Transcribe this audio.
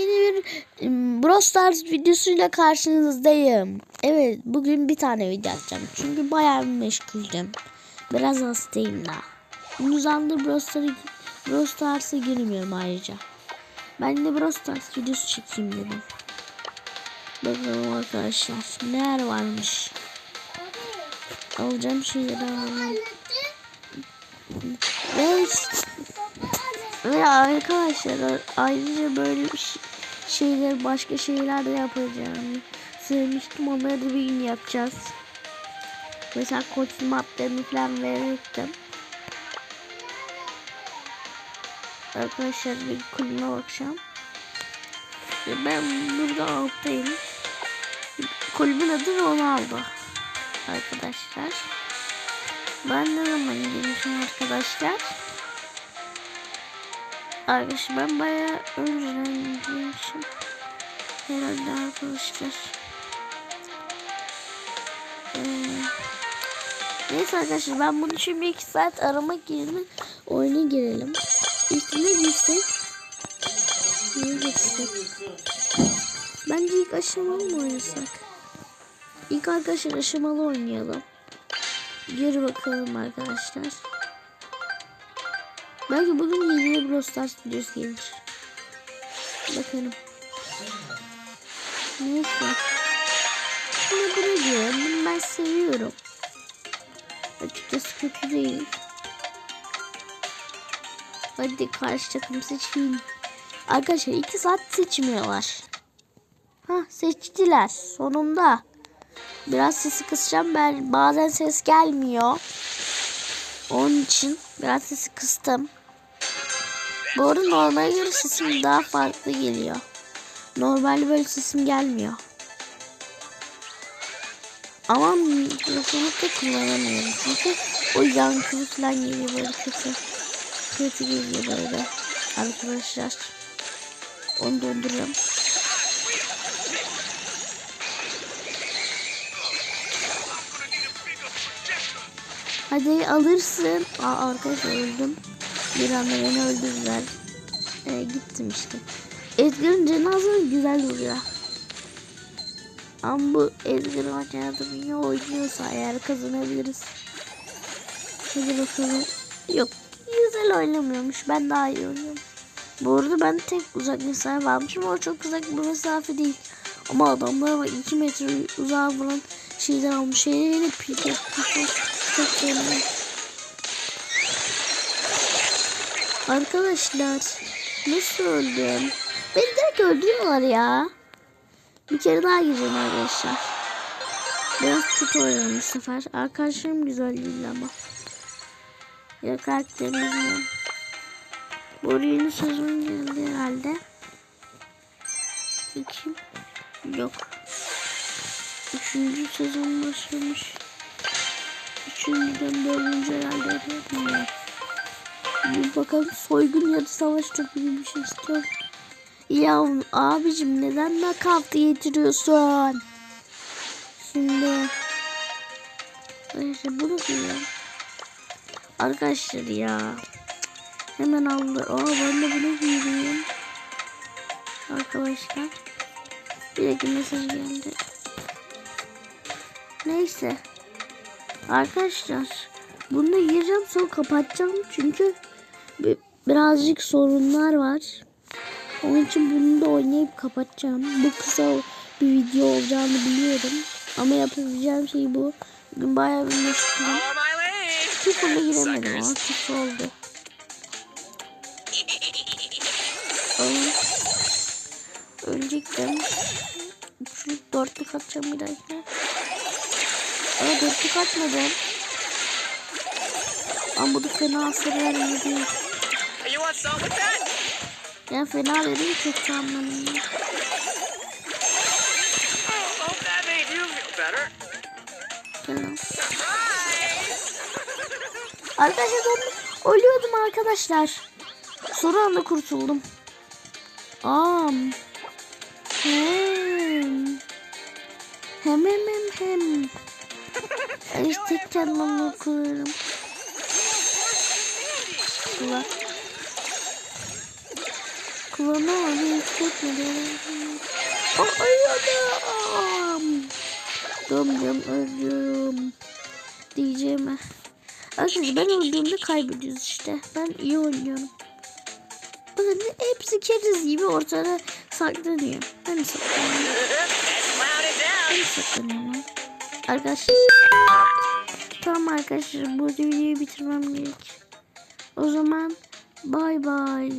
Yeni bir Brawl Stars videosuyla karşınızdayım. Evet bugün bir tane video atacağım. Çünkü bayağı meşguldüm. Biraz hastayım da. Uzun zamandır Brawl Stars'a Brawl girmiyorum ayrıca. Ben de Brawl Stars videosu çekeyim dedim. Bakalım arkadaşlar neler varmış. Alacağım şeyleri alalım. Ve, ve arkadaşlar ayrıca böyle bir şey- şeyler başka şeyler de yapacağım. Söylemiştim onları da bir gün yapacağız. Mesela koç madderini falan verirdim. Arkadaşlar bir kulübe bakacağım. Ben burada alttayım. Kulübün adı Ronaldo. Arkadaşlar. Ben ne zaman girmişim arkadaşlar? Arkadaşlar ben bayağı önceden girmişim. Herhalde arkadaşlar. Ee, neyse arkadaşlar ben bunu şimdi 2 saat aramak yerine oyuna girelim. İlk ne girsek? Ne girsek? Bence ilk aşamalı mı oynasak? İlk arkadaşlar aşamalı oynayalım. Geri bakalım arkadaşlar. Belki bugün yeni Brawl Stars gelir. Bakalım. Neyse. Şimdi bunu diyorum. Bunu ben seviyorum. Açıkçası kötü değil. Hadi karşı takım seçeyim. Arkadaşlar 2 saat seçmiyorlar. Ha seçtiler. Sonunda. Biraz sesi kısacağım. Ben bazen ses gelmiyor. Onun için biraz sesi kıstım. Bu arada normale göre sesim daha farklı geliyor. Normalde böyle sesim gelmiyor. Ama mikrofonu da kullanamıyorum. Çünkü o yankılı falan geliyor böyle kötü. Kötü geliyor böyle. Arkadaşlar. Onu donduruyorum. Hadi alırsın. Aa, arkadaşlar öldüm. Bir anda beni öldürdüler. Ee, gittim işte. Edgar'ın cenazesi güzel duruyor. Ama bu Edgar oynayalım iyi oynuyorsa eğer kazanabiliriz. Hadi bakalım. Yok güzel oynamıyormuş. Ben daha iyi oynuyorum. Bu arada ben tek uzak mesafe almışım ama çok uzak bir mesafe değil. Ama adamlar bak 2 metre uzağa vuran şeyden almış. Şeyleri pike çok sevdim. Arkadaşlar nasıl öldüm? Beni direkt öldürüyorlar ya. Bir kere daha gireceğim arkadaşlar. Biraz kötü oynadım bu sefer. Arkadaşlarım güzel değil ama. Ya karakterimiz mi? Bu yeni sezon geldi herhalde. Bakayım. Yok. Üçüncü sezon başlamış. Üçüncüden dördüncü herhalde. Bilmiyorum. Bir bakalım soygun ya da savaş topu gibi bir şey istiyorum. Ya abicim neden nakavtı getiriyorsun? Şimdi Arkadaşlar bunu diyorum. Arkadaşlar ya. Hemen aldı. Aa ben de bunu giyeyim. Arkadaşlar. Bir dakika mesaj geldi. Neyse. Arkadaşlar. Bunu da gireceğim sonra kapatacağım. Çünkü birazcık sorunlar var. Onun için bunu da oynayıp kapatacağım. Bu kısa bir video olacağını biliyorum. Ama yapabileceğim şey bu. Bugün bayağı bir meşgulüm. Sıfırla giremedim ama sıfır oldu. Ölecektim. Üçlük dörtlük atacağım bir dahakine. Ama dörtlük atmadım. Ama bu da fena hasar vermiyor Ya fena dedim. Selam. Surprise! Arkadaşlar ben ölüyordum arkadaşlar. Sonra anda kurtuldum. Am. Hem. Hem hem hem hem. Ben işte tek kendime okuyorum. Kulak. Ama hiç çekmedi. Aa, Ölüyorum. Dom dom ölüyorum. Diyeceğim. Arkadaşlar ben öldüğümde kaybediyoruz işte. Ben iyi oynuyorum. Bakın hepsi keriz gibi ortada saklanıyor. Ben saklanıyorum. Ben saklanıyorum. lan. Arkadaşlar. Tamam arkadaşlar bu videoyu bitirmem gerek. O zaman bay bay.